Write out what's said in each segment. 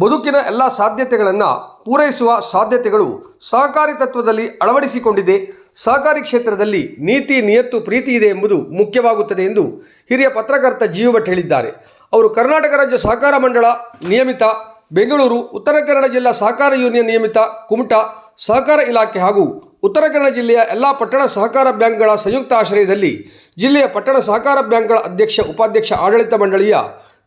ಬದುಕಿನ ಎಲ್ಲ ಸಾಧ್ಯತೆಗಳನ್ನು ಪೂರೈಸುವ ಸಾಧ್ಯತೆಗಳು ಸಹಕಾರಿ ತತ್ವದಲ್ಲಿ ಅಳವಡಿಸಿಕೊಂಡಿದೆ. ಸಹಕಾರಿ ಕ್ಷೇತ್ರದಲ್ಲಿ ನೀತಿ, ನಿಯತ್ತು, ಪ್ರೀತಿ ಇದೆ ಎಂಬುದು ಮುಖ್ಯವಾಗುತ್ತದೆ ಎಂದು ಹಿರಿಯ ಪತ್ರಕರ್ತ ಜೀವ ಭಟ್ ಹೇಳಿದ್ದಾರೆ. ಅವರು ಕರ್ನಾಟಕ ರಾಜ್ಯ ಸಹಕಾರ ಮಂಡಳ ನಿಯಮಿತ, ಬೆಂಗಳೂರು, ಉತ್ತರ ಕನ್ನಡ ಜಿಲ್ಲಾ ಸಹಕಾರ ಯೂನಿಯನ್ ನಿಯಮಿತ, ಕುಮಟಾ ಸಹಕಾರ ಇಲಾಖೆ ಹಾಗೂ ಉತ್ತರ ಕನ್ನಡ ಜಿಲ್ಲೆಯ ಎಲ್ಲ ಪಟ್ಟಣ ಸಹಕಾರ ಬ್ಯಾಂಕ್ಗಳ ಸಂಯುಕ್ತ ಆಶ್ರಯದಲ್ಲಿ ಜಿಲ್ಲೆಯ ಪಟ್ಟಣ ಸಹಕಾರ ಬ್ಯಾಂಕ್ಗಳ ಅಧ್ಯಕ್ಷ, ಉಪಾಧ್ಯಕ್ಷ ಆಡಳಿತ ಮಂಡಳಿಯ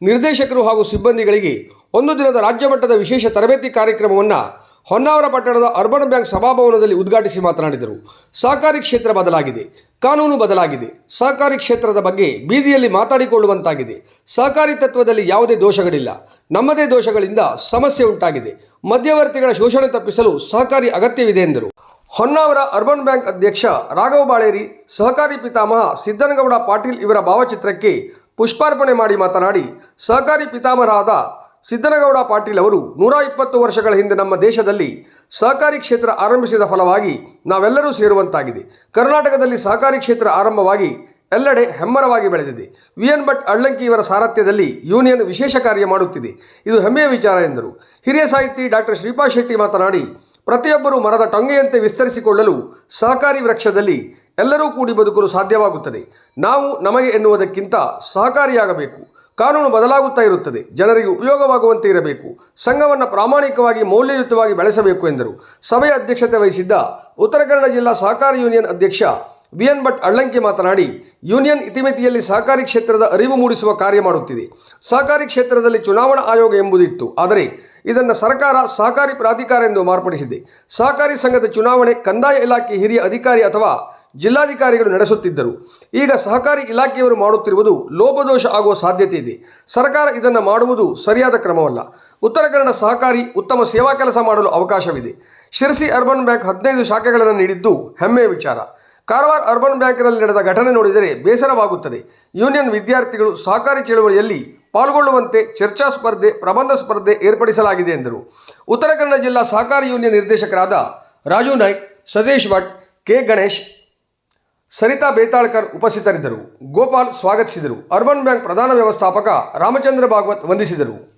ನಿರ್ದೇಶಕರು ಹಾಗೂ ಸಿಬ್ಬಂದಿಗಳಿಗೆ ಒಂದು ದಿನದ ರಾಜ್ಯ ಮಟ್ಟದ ವಿಶೇಷ ತರಬೇತಿ ಕಾರ್ಯಕ್ರಮವನ್ನು ಹೊನ್ನಾವರ ಪಟ್ಟಣದ ಅರ್ಬನ್ ಬ್ಯಾಂಕ್ ಸಭಾಭವನದಲ್ಲಿ ಉದ್ಘಾಟಿಸಿ ಮಾತನಾಡಿದರು. ಸಹಕಾರಿ ಕ್ಷೇತ್ರ ಬದಲಾಗಿದೆ. ಕಾನೂನು ಬದಲಾಗಿದೆ. ಸಹಕಾರಿ ಕ್ಷೇತ್ರದ ಬಗ್ಗೆ ಬೀದಿಯಲ್ಲಿ ಮಾತಾಡಿಕೊಳ್ಳುವಂತಾಗಿದೆ. ಸಹಕಾರಿ ತತ್ವದಲ್ಲಿ ಯಾವುದೇ ದೋಷಗಳಿಲ್ಲ. ನಮ್ಮದೇ ದೋಷಗಳಿಂದ ಸಮಸ್ಯೆ ಉಂಟಾಗಿದೆ. ಮಧ್ಯವರ್ತಿಗಳ ಶೋಷಣೆ ತಪ್ಪಿಸಲು ಸಹಕಾರಿ ಅಗತ್ಯವಿದೆ ಎಂದರು. ಹೊನ್ನಾವರ ಅರ್ಬನ್ ಬ್ಯಾಂಕ್ ಅಧ್ಯಕ್ಷ ರಾಘವ ಬಾಳೇರಿ, ಸಹಕಾರಿ ಪಿತಾಮಹ ಸಿದ್ದನಗೌಡ ಪಾಟೀಲ್ ಇವರ ಭಾವಚಿತ್ರಕ್ಕೆ ಪುಷ್ಪಾರ್ಪಣೆ ಮಾಡಿ ಮಾತನಾಡಿ, ಸಹಕಾರಿ ಪಿತಾಮಹರಾದ ಸಿದ್ದನಗೌಡ ಪಾಟೀಲ್ ಅವರು ನೂರ ಇಪ್ಪತ್ತು ವರ್ಷಗಳ ಹಿಂದೆ ನಮ್ಮ ದೇಶದಲ್ಲಿ ಸಹಕಾರಿ ಕ್ಷೇತ್ರ ಆರಂಭಿಸಿದ ಫಲವಾಗಿ ನಾವೆಲ್ಲರೂ ಸೇರುವಂತಾಗಿದೆ. ಕರ್ನಾಟಕದಲ್ಲಿ ಸಹಕಾರಿ ಕ್ಷೇತ್ರ ಆರಂಭವಾಗಿ ಎಲ್ಲೆಡೆ ಹೆಮ್ಮರವಾಗಿ ಬೆಳೆದಿದೆ. ವಿ ಎನ್ ಭಟ್ ಅಳ್ಳಂಕಿ ಇವರ ಸಾರಥ್ಯದಲ್ಲಿ ಯೂನಿಯನ್ ವಿಶೇಷ ಕಾರ್ಯ ಮಾಡುತ್ತಿದೆ. ಇದು ಹೆಮ್ಮೆಯ ವಿಚಾರ ಎಂದರು. ಹಿರಿಯ ಸಾಹಿತಿ ಡಾಕ್ಟರ್ ಶ್ರೀಪಾ ಶೆಟ್ಟಿ ಮಾತನಾಡಿ, ಪ್ರತಿಯೊಬ್ಬರೂ ಮರದ ಟೊಂಗೆಯಂತೆ ವಿಸ್ತರಿಸಿಕೊಳ್ಳಲು ಸಹಕಾರಿ ವೃಕ್ಷದಲ್ಲಿ ಎಲ್ಲರೂ ಕೂಡಿ ಬದುಕಲು ಸಾಧ್ಯವಾಗುತ್ತದೆ. ನಾವು ನಮಗೆ ಎನ್ನುವುದಕ್ಕಿಂತ ಸಹಕಾರಿಯಾಗಬೇಕು. ಕಾನೂನು ಬದಲಾಗುತ್ತಾ ಇರುತ್ತದೆ. ಜನರಿಗೆ ಉಪಯೋಗವಾಗುವಂತೆ ಇರಬೇಕು. ಸಂಘವನ್ನು ಪ್ರಾಮಾಣಿಕವಾಗಿ, ಮೌಲ್ಯಯುತವಾಗಿ ಬೆಳೆಸಬೇಕು ಎಂದರು. ಸಭೆಯ ಅಧ್ಯಕ್ಷತೆ ವಹಿಸಿದ್ದ ಉತ್ತರ ಕನ್ನಡ ಜಿಲ್ಲಾ ಸಹಕಾರಿ ಯೂನಿಯನ್ ಅಧ್ಯಕ್ಷ ವಿ ಎನ್ ಭಟ್ ಅಳ್ಳಂಕಿ ಮಾತನಾಡಿ, ಯೂನಿಯನ್ ಇತಿಮಿತಿಯಲ್ಲಿ ಸಹಕಾರಿ ಕ್ಷೇತ್ರದ ಅರಿವು ಮೂಡಿಸುವ ಕಾರ್ಯ ಮಾಡುತ್ತಿದೆ. ಸಹಕಾರಿ ಕ್ಷೇತ್ರದಲ್ಲಿ ಚುನಾವಣಾ ಆಯೋಗ ಎಂಬುದಿತ್ತು. ಆದರೆ, ಇದನ್ನು ಸರ್ಕಾರ ಸಹಕಾರಿ ಪ್ರಾಧಿಕಾರ ಎಂದು ಮಾರ್ಪಡಿಸಿದೆ. ಸಹಕಾರಿ ಸಂಘದ ಚುನಾವಣೆ ಕಂದಾಯ ಇಲಾಖೆ ಹಿರಿಯ ಅಧಿಕಾರಿ ಅಥವಾ ಜಿಲ್ಲಾಧಿಕಾರಿಗಳು ನಡೆಸುತ್ತಿದ್ದರು. ಈಗ ಸಹಕಾರಿ ಇಲಾಖೆಯವರು ಮಾಡುತ್ತಿರುವುದು ಲೋಪದೋಷ ಆಗುವ ಸಾಧ್ಯತೆ ಇದೆ ಸರ್ಕಾರ ಇದನ್ನು ಮಾಡುವುದು ಸರಿಯಾದ ಕ್ರಮವಲ್ಲ. ಉತ್ತರ ಕನ್ನಡ ಸಹಕಾರಿ ಉತ್ತಮ ಸೇವಾ ಕೆಲಸ ಮಾಡಲು ಅವಕಾಶವಿದೆ. ಶಿರಸಿ ಅರ್ಬನ್ ಬ್ಯಾಂಕ್ ಹದಿನೈದು ಶಾಖೆಗಳನ್ನು ನೀಡಿದ್ದು ಹೆಮ್ಮೆಯ ವಿಚಾರ. ಕಾರವಾರ ಅರ್ಬನ್ ಬ್ಯಾಂಕ್ನಲ್ಲಿ ನಡೆದ ಘಟನೆ ನೋಡಿದರೆ ಬೇಸರವಾಗುತ್ತದೆ. ಯೂನಿಯನ್ ವಿದ್ಯಾರ್ಥಿಗಳು ಸಹಕಾರಿ ಚಳುವಳಿಯಲ್ಲಿ ಪಾಲ್ಗೊಳ್ಳುವಂತೆ ಚರ್ಚಾ ಸ್ಪರ್ಧೆ, ಪ್ರಬಂಧ ಸ್ಪರ್ಧೆ ಏರ್ಪಡಿಸಲಾಗಿದೆ ಎಂದರು. ಉತ್ತರ ಕನ್ನಡ ಜಿಲ್ಲಾ ಸಹಕಾರಿ ಯೂನಿಯನ್ ನಿರ್ದೇಶಕರಾದ ರಾಜು ನಾಯ್ಕ್, ಸತೀಶ್ ಭಟ್, ಕೆ ಗಣೇಶ್ ಸರಿತಾ ಬೇತಾಳ್ಕರ್ ಉಪಸ್ಥಿತರಿದ್ದರು. ಗೋಪಾಲ್ ಸ್ವಾಗತಿಸಿದರು. ಅರ್ಬನ್ ಬ್ಯಾಂಕ್ ಪ್ರಧಾನ ವ್ಯವಸ್ಥಾಪಕ ರಾಮಚಂದ್ರ ಭಾಗವತ್ ವಂದಿಸಿದರು.